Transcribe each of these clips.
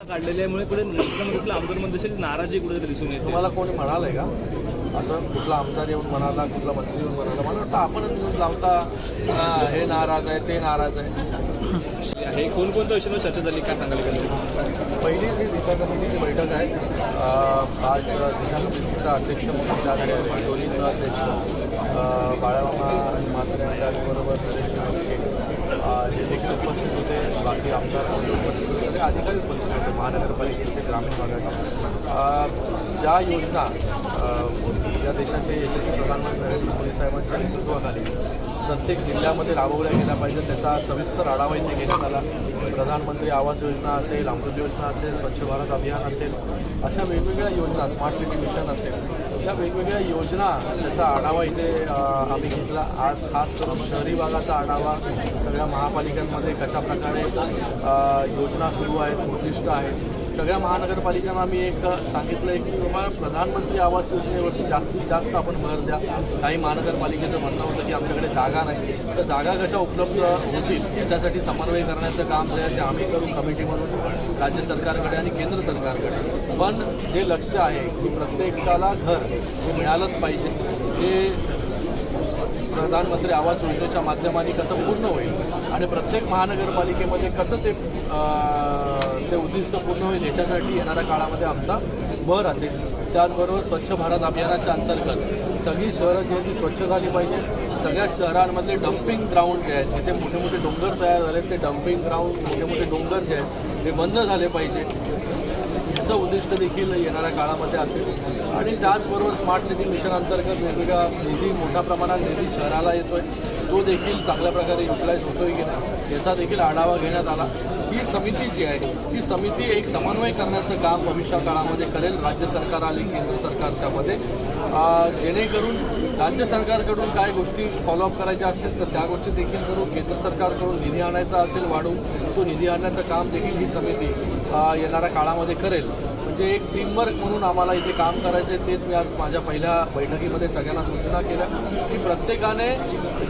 काढलेल्यामुळे कुठे नरेंद्र आमदारमध्ये नाराजी कुठे दिसून येते. तुम्हाला कोणी म्हणालंय का? असं कुठला आमदार येऊन म्हणाला कुठला मंत्री येऊन म्हणाला? मला वाटतं आपणच न्यूज लावता "हा, नाराज आहे ते नाराज आहे. हे कोणकोणत्या विषयावर चर्चा झाली? काय सांगाल एकंदरीत? पहिली जी दिशा कमिटीची बैठक आहे आज दिशा कमिटीचा अध्यक्ष म्हणून त्याकडे दोन्हीचा अध्यक्ष. बाळामामा म्हात्रे आणि त्याचबरोबर हे देखील उपस्थित होते. बाकी आमदार उपस्थित होते. सगळे अधिकारी उपस्थित होते. महानगरपालिकेचे ग्रामीण भागाचे ज्या योजना या देशाचे यशस्वी प्रधानमंत्री नरेंद्र मोदी साहेबांच्या नेतृत्वाखाली प्रत्येक जिल्ह्यामध्ये राबवल्या गेल्या पाहिजे त्याचा सविस्तर आढावा इथे घेण्यात आला. प्रधानमंत्री आवास योजना असेल अमृत योजना असेल स्वच्छ भारत अभियान असेल अशा वेगवेगळ्या योजना स्मार्ट सिटी मिशन असेल. या वेगवेगळ्या योजना त्याचा आढावा इथे आम्ही घेतला. आज खास करून शहरी भागाचा आढावा सगळ्या महापालिकांमध्ये कशा प्रकारे योजना सुरू आहेत उद्दिष्ट आहेत. सगळ्या महानगरपालिकांना आम्ही एक सांगितलं आहे की बाबा प्रधानमंत्री आवास योजनेवरती जास्तीत जास्त आपण भर द्या. काही महानगरपालिकेचं म्हणणं होतं की आमच्याकडे जागा नाही. तर जागा कशा उपलब्ध होतील याच्यासाठी समन्वय करण्याचं काम जे आहे ते आम्ही करू कमिटी म्हणून राज्य सरकारकडे आणि केंद्र सरकारकडे. पण जे लक्ष आहे की प्रत्येकाला घर जे मिळालंच पाहिजे. हे प्रधानमंत्री आवास योजनेच्या माध्यमाने कसं पूर्ण होईल आणि प्रत्येक महानगरपालिकेमध्ये कसं ते ते उद्दिष्ट पूर्ण होईल याच्यासाठी येणाऱ्या काळामध्ये आमचा भर असेल. त्याचबरोबर स्वच्छ भारत अभियानाच्या अंतर्गत सगळी शहरं जी आहेत ती स्वच्छ झाली पाहिजे. सगळ्या शहरांमधले डम्पिंग ग्राउंड जे आहेत जिथे मोठे मोठे डोंगर तयार झाले ते डम्पिंग ग्राउंड मोठे मोठे डोंगर जे आहेत ते बंद झाले पाहिजे. याचं उद्दिष्ट देखील येणाऱ्या काळामध्ये असेल. आणि त्याचबरोबर स्मार्ट सिटी मिशन अंतर्गत वेगवेगळा निधी मोठ्या प्रमाणात निधी शहराला येतोय. तो देखील चांगल्या प्रकारे युटिलाइज होतोय की नाही याचा देखील आढावा घेण्यात आला. ही समिती जी आहे ही समिती एक समन्वय करण्याचं काम भविष्या काळामध्ये करेल राज्य सरकार आले केंद्र सरकारच्यामध्ये जेणेकरून राज्य सरकारकडून काय गोष्टी फॉलोअप करायच्या असतील तर त्या गोष्टी देखील करू केंद्र सरकारकडून निधी आणायचा असेल वाढून तो निधी आणण्याचं काम देखील ही समिती येणाऱ्या काळामध्ये करेल. जे एक टीमवर्क म्हणून आम्हाला इथे काम करायचं आहे तेच मी आज माझ्या पहिल्या बैठकीमध्ये सगळ्यांना सूचना केल्या की प्रत्येकाने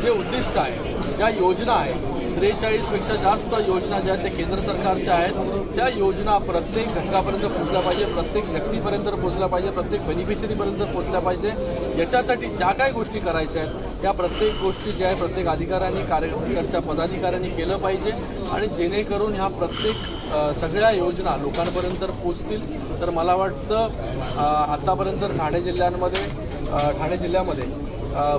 जे उद्दिष्ट आहे ज्या योजना आहेत त्रेचाळीसपेक्षा जास्त योजना ज्या त्या केंद्र सरकारच्या आहेत. त्या योजना प्रत्येक घटकापर्यंत पोहोचल्या पाहिजे प्रत्येक व्यक्तीपर्यंत पोहोचल्या पाहिजे प्रत्येक बेनिफिशरीपर्यंत पोहोचल्या पाहिजे. याच्यासाठी ज्या काय गोष्टी करायच्या आहेत त्या प्रत्येक गोष्टी ज्या आहे प्रत्येक अधिकाऱ्यांनी कार्यकर्त्याच्या पदाधिकाऱ्यांनी केलं पाहिजे. आणि जेणेकरून ह्या प्रत्येक सगळ्या योजना लोकांपर्यंत पोचतील तर मला वाटतं अ, आतापर्यंत ठाणे जिल्ह्यांमध्ये ठाणे जिल्ह्यामध्ये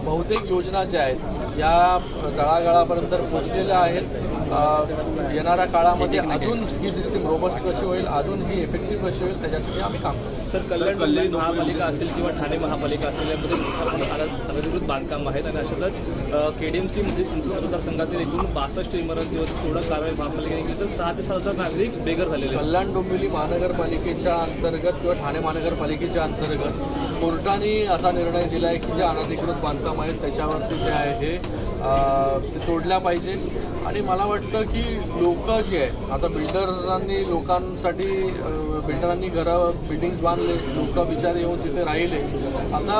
बहुतेक योजना ज्या आहेत या तळागाळापर्यंत पोचलेल्या आहेत येणाऱ्या काळामध्ये अजून ही सिस्टीम रोबस्ट कशी होईल अजून ही इफेक्टिव्ह कशी होईल त्याच्यासाठी आम्ही काम करू सर कल्याण महापालिका असेल किंवा ठाणे महापालिका असेल यामध्ये बांधकाम आहेत आणि अशातच केडीएमसी मध्ये म्हणजे चिंचवड मतदारसंघातील एकूण बासष्ट इमारतीवर थोडं कारवाई महापालिकेने केली तर सहा ते सात हजार नागरिक बेघर झालेले कल्याण डोंबिवली महानगरपालिकेच्या अंतर्गत किंवा ठाणे महानगरपालिकेच्या अंतर्गत कोर्टाने असा निर्णय दिला आहे की जे अनधिकृत बांधकाम आहेत त्याच्यावरती जे आहे हे ते तोडल्या पाहिजे. आणि मला वाटतं की लोक जी आहे आता बिल्डर्सांनी लोकांसाठी बिल्डरांनी घरं बिल्डिंग्स बांधले लोक बिचारे येऊन तिथे राहिले. आता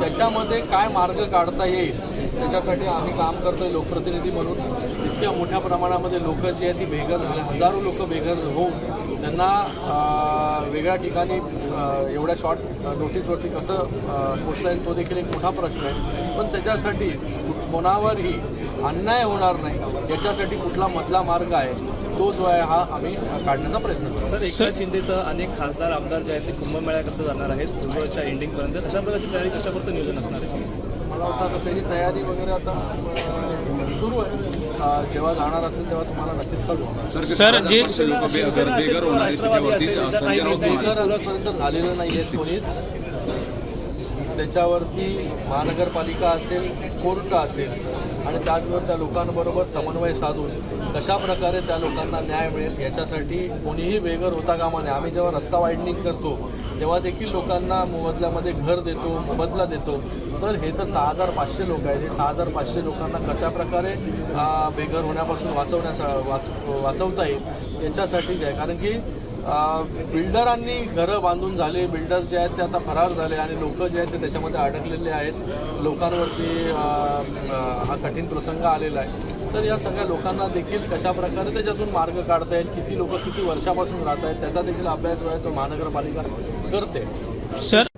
त्याच्यामध्ये काय मार्ग काढता येईल त्याच्यासाठी आम्ही काम करतोय लोकप्रतिनिधी म्हणून. इतक्या मोठ्या प्रमाणामध्ये लोक जी आहेत ती बेघर झाले हजारो लोक बेघर होऊन त्यांना वेगळ्या ठिकाणी एवढ्या शॉर्ट नोटीसवरती कसं अं, पोचता येईल तो देखील एक मोठा प्रश्न आहे. पण त्याच्यासाठी कोणावरही अन्याय होणार नाही. याच्यासाठी कुठला मधला मार्ग आहे तो जो आहे हा आम्ही काढण्याचा प्रयत्न करतो सर एकनाथ शिंदेसह अनेक खासदार आमदार जे आहेत ते कुंभमेळ्याकरता जाणार आहेत फेब्रुवारीच्या एंडिंगपर्यंत अशा प्रकारची तयारी कशापर्यंत नियोजन असणार आहे? मला वाटतं आता त्याची तयारी वगैरे आता सुरू आहे. अं, जेव्हा जाणार असेल तेव्हा तुम्हाला नक्कीच कळू सर जे झालेलं नाही आहे कोणीच. त्याच्यावरती महानगरपालिका असेल कोर्ट असेल आणि त्याचबरोबर त्या लोकांबरोबर समन्वय साधून कशा प्रकारे त्या लोकांना न्याय मिळेल याच्यासाठी कोणीही बेघर होता कामा नये. आम्ही जेव्हा रस्ता वाईडनिंग करतो तेव्हा देखील लोकांना मोबदल्यामध्ये घर देतो मोबदला देतो. तर हे तर सहा हजार पाचशे लोक आहेत. हे सहा हजार पाचशे लोकांना कशा प्रकारे बेघर होण्यापासून वाचवण्यासा वाच वाचवता येईल याच्यासाठी जे आहे. कारण की बिल्डरांनी घरं बांधून झाले बिल्डर जे आहेत ते आता फरार झाले आणि लोक जे आहेत ते त्याच्यामध्ये अडकलेले आहेत. लोकांवरती हा कठीण प्रसंग आलेला आहे. तर या सगळ्या लोकांना देखील कशा प्रकारे त्याच्यातून मार्ग काढता येईल किती लोक किती वर्षापासून राहत आहेत त्याचा देखील अभ्यास जो आहे तो महानगरपालिका करते. सर